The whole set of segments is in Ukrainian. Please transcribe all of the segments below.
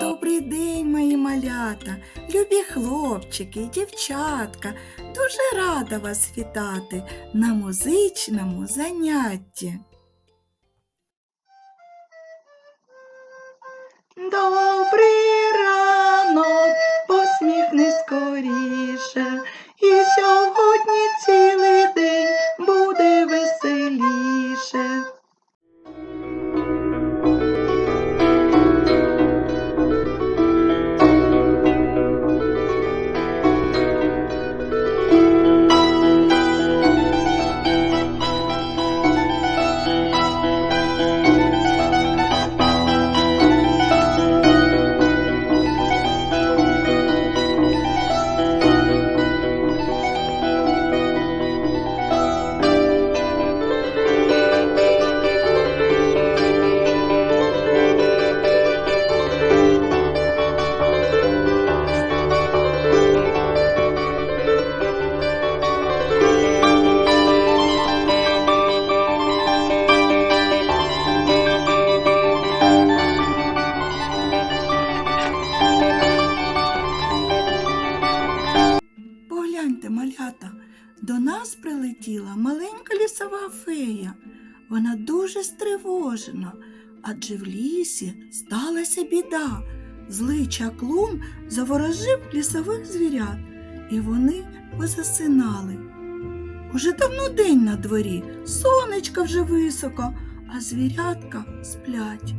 Добрий день, мої малята, любі хлопчики, дівчатка. Дуже рада вас вітати на музичному занятті. Прилетіла маленька лісова фея. Вона дуже стривожена, адже в лісі сталася біда. Злий чаклун заворожив лісових звірят, і вони позасинали. Уже давно день на дворі, сонечко вже високо, а звірятка сплять.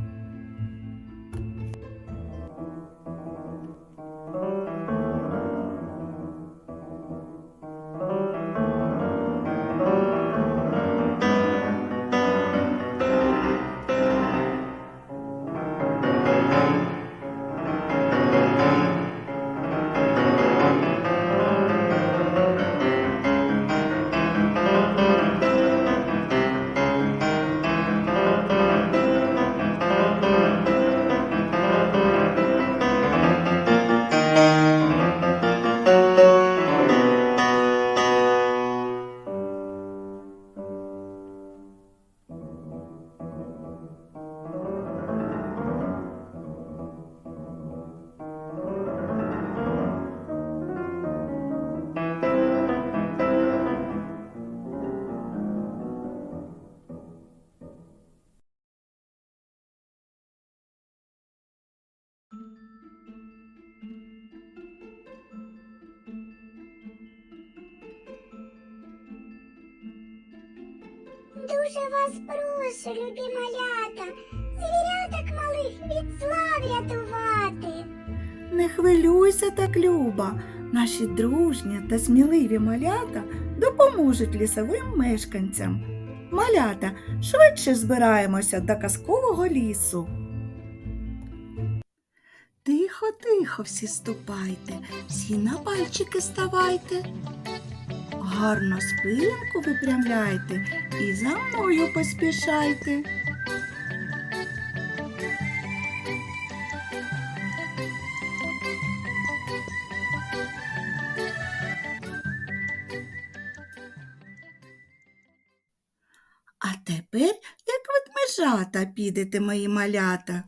Дуже вас прошу, любі малята, звіряток малих від зла врятувати. Не хвилюйся так, Люба. Наші дружні та сміливі малята допоможуть лісовим мешканцям. Малята, швидше збираємося до казкового лісу. Тихо, тихо всі ступайте, всі на пальчики ставайте. Гарно спинку випрямляйте і за мною поспішайте. А тепер, як ведмежата, підете, мої малята.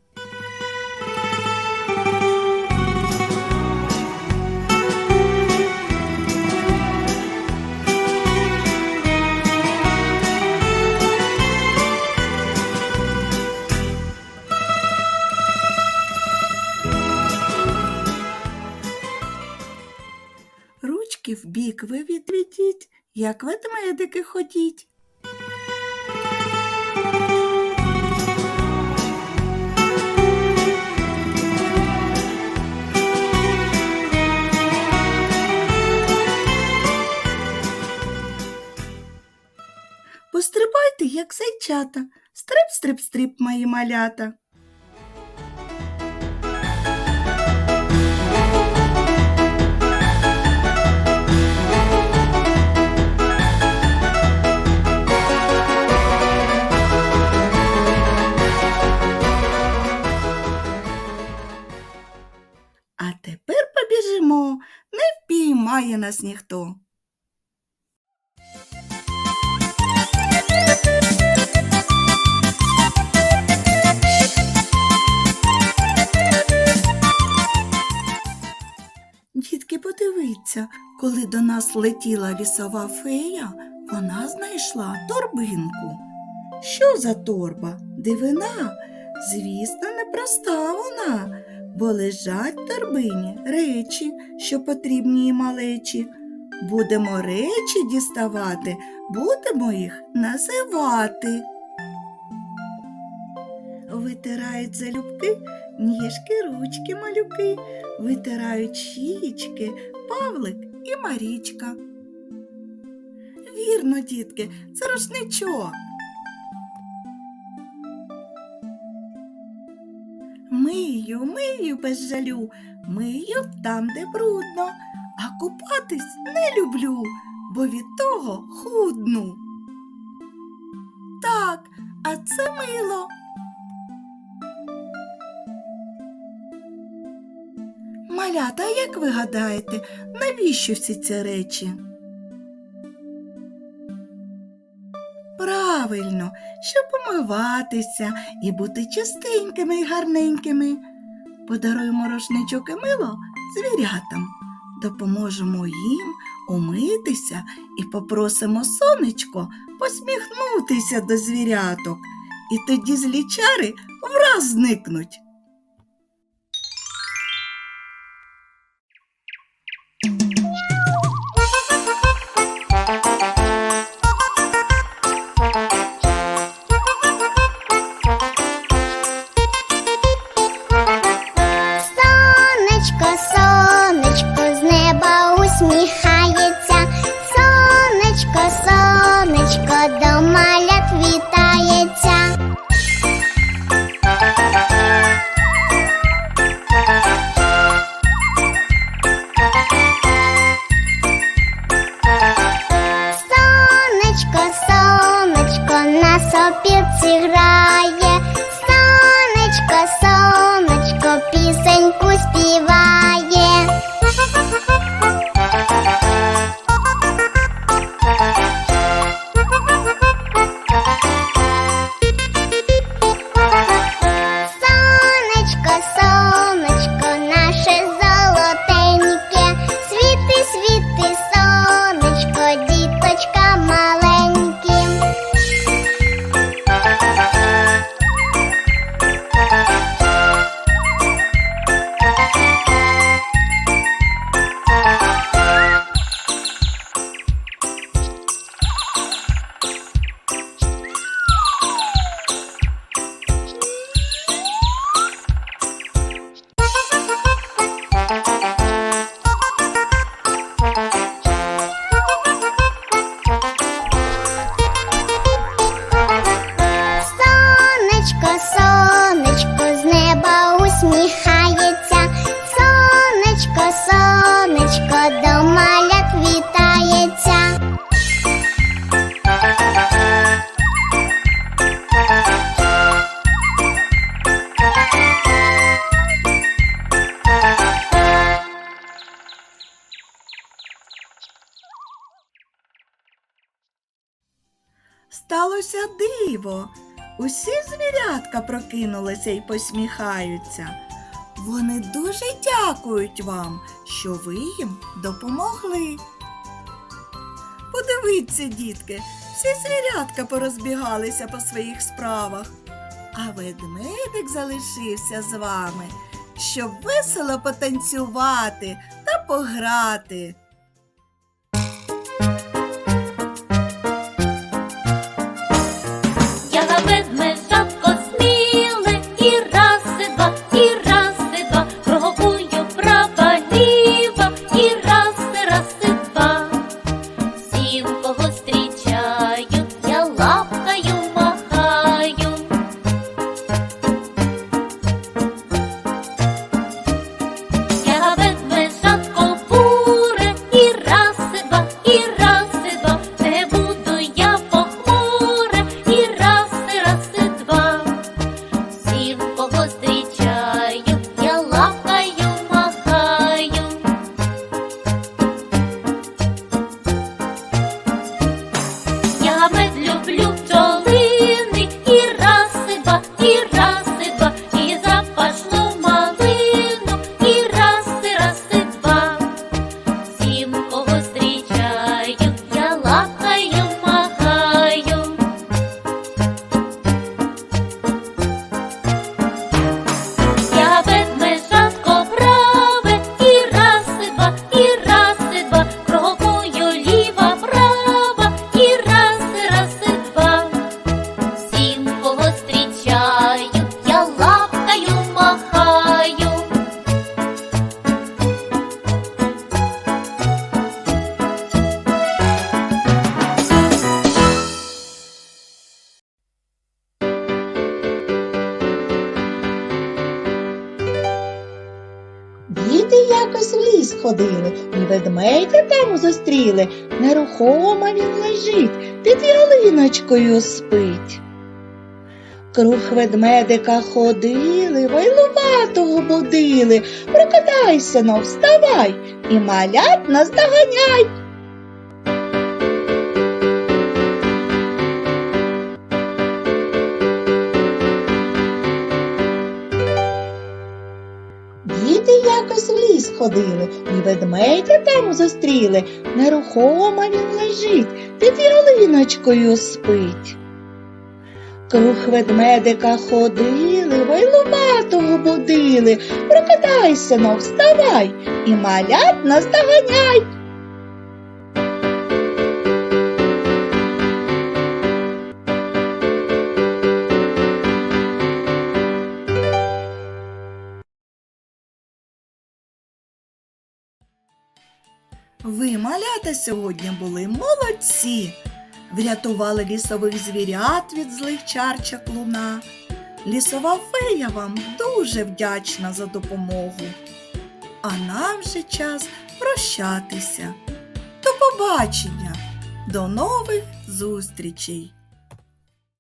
Ручки вбік ви відведіть, як ведмедики ходіть. Пострибайте, як зайчата. Стрип, стрип, стрип, мої малята. втечемо, не впіймає нас ніхто. Дітки, подивіться, коли до нас летіла лісова фея, вона знайшла торбинку. Що за торба? Дивина? Звісно, непроста вона, бо лежать в торбині речі, що потрібні їй малечі. Будемо речі діставати, будемо їх називати. Витирають залюбки ніжки, ручки малюки, витирають щічки, Павлик і Марічка. Вірно, дітки, це рушничок. Мию, мию без жалю, мию там, де брудно, а купатись не люблю, бо від того худну. Так, а це мило. Малята, як ви гадаєте, навіщо всі ці речі? Правильно, щоб помиватися і бути чистенькими і гарненькими. Подаруємо рушничок і мило звірятам, допоможемо їм умитися і попросимо сонечко посміхнутися до звіряток, і тоді злі чари враз зникнуть. Сонечко, зіграє, грає. Сонечко, сонечко, пісеньку співає. Сталося диво. Усі звірятка прокинулися і посміхаються. Вони дуже дякують вам, що ви їм допомогли. Подивіться, дітки, всі звірятка порозбігалися по своїх справах, а ведмедик залишився з вами, щоб весело потанцювати та пограти. Ходили, і ведмедя там зустріли. Нерухомо він лежить, під ялиночкою спить. Круг ведмедика ходили, вайлуватого будили. Прокидайся, но вставай, і малят наздоганяй. Якось в ліс ходили, і ведмедя там зустріли. Нерухомо він лежить, під ялиночкою спить. Круг ведмедика ходили, вайлуватого будили. Прокидайся, но вставай, і малят наздоганяй. Ви, малята, сьогодні були молодці. Врятували лісових звірят від злих чар луна. Лісова фея вам дуже вдячна за допомогу. А нам же час прощатися. До побачення, до нових зустрічей!